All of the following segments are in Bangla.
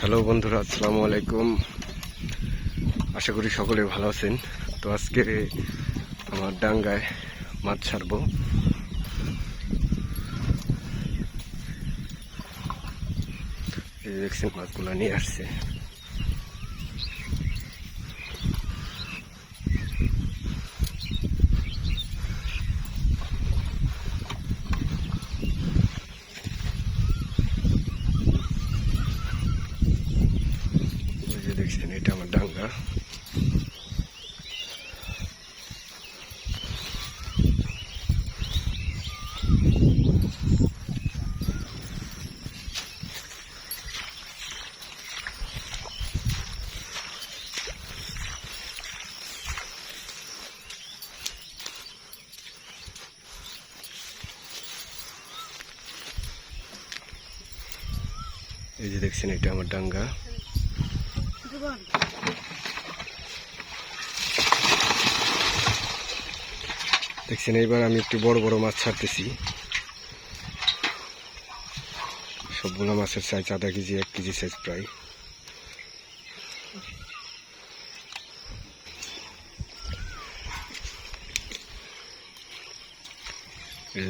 হ্যালো বন্ধুরা, আসসালামু আলাইকুম। আশা করি সকলে ভালো আছেন। তো আজকে আমার ডাঙ্গায় মাছ ছাড়ব। দেখছেন মাছগুলো নিয়ে আসছে ওই যে দেখছেন এটা আমার ডাঙ্গা এই যে দেখছেন এটা আমার ডাঙ্গা দেখছেন, এইবার আমি একটু বড় বড় মাছ ছাড়তেছি। সবগুলো মাছের সাইজ আধা কেজি, এক কেজি সাইজ প্রায়।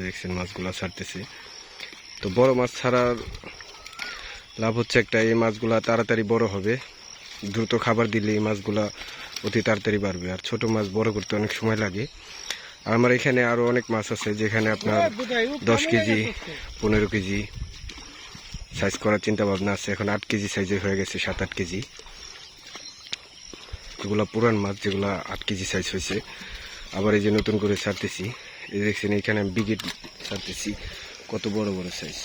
দেখছেন, মাছগুলো ছাড়তেছি। তো বড় মাছ ছাড়ার লাভ হচ্ছে একটা, এই মাছগুলা তাড়াতাড়ি বড় হবে। দ্রুত খাবার দিলে এই মাছগুলা অতি তাড়াতাড়ি বাড়বে। আর ছোট মাছ বড় করতে অনেক সময় লাগে। আর আমার এখানে আরও অনেক মাছ আছে যেখানে আপনার দশ কেজি পনেরো কেজি সাইজ করার চিন্তা ভাবনা আছে। এখন আট কেজি সাইজের হয়ে গেছে সাত আট কেজি। এগুলা পুরান মাছ যেগুলা আট কেজি সাইজ হয়েছে। আবার এই যে নতুন করে ছাড়তেছি। এই দেখছেন এখানে আমি বিগেট ছাড়তেছি। কত বড় বড় সাইজ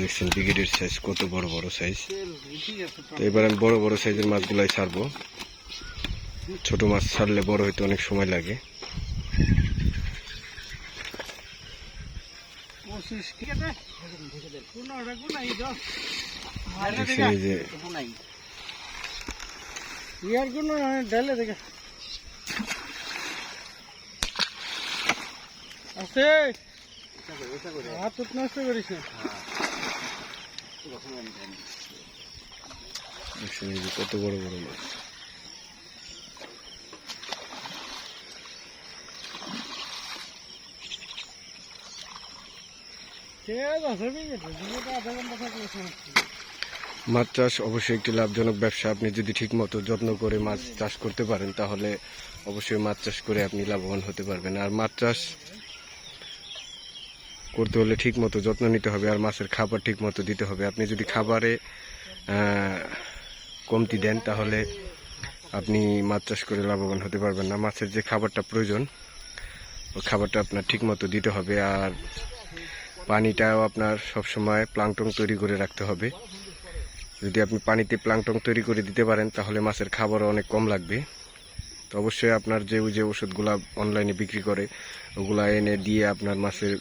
দেখছেন ব্রিগেডের সাইজ কত বড় বড় সাইজ তো। এবার আমি বড় বড় সাইজের মাছগুলাই ছাড়বো। ছোট মাছ ছাড়লে বড় হইতে অনেক সময় লাগে। আছে। কত বড় বড় মাছ। মাছ চাষ অবশ্যই একটি লাভজনক ব্যবসা আপনি যদি ঠিকমতো যত্ন করে মাছ চাষ করতে পারেন, তাহলে অবশ্যই মাছ চাষ করে আপনি লাভবান হতে পারবেন আর মাছ চাষ করতে হলে ঠিকমতো যত্ন নিতে হবে আর মাছের খাবার ঠিকমতো দিতে হবে। আপনি যদি খাবারে কমতি দেন, তাহলে আপনি মাছ চাষ করে লাভবান হতে পারবেন না। মাছের যে খাবারটা প্রয়োজন, ওই খাবারটা আপনার ঠিকমতো দিতে হবে আর পানিটাও আপনার সবসময় প্লাংটন তৈরি করে রাখতে হবে। যদি আপনি পানিতে প্লাংটন তৈরি করে দিতে পারেন, তাহলে মাছের খাবারও অনেক কম লাগবে। তো অবশ্যই আপনার যে ওই যে ওষুধগুলা অনলাইনে বিক্রি করে, ওগুলা এনে দিয়ে আপনার মাছের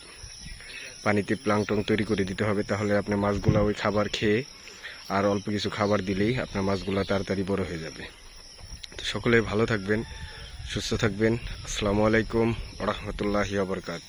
পানিতে প্লাংটন তৈরি করে দিতে হবে, তাহলে আপনার মাছগুলা ওই খাবার খেয়ে আর অল্প কিছু খাবার দিলেই আপনার মাছগুলা তাড়াতাড়ি বড় হয়ে যাবে। তো সকলে ভালো থাকবেন, সুস্থ থাকবেন। আসসালামু আলাইকুম রহমতুল্লাহ আবরকাত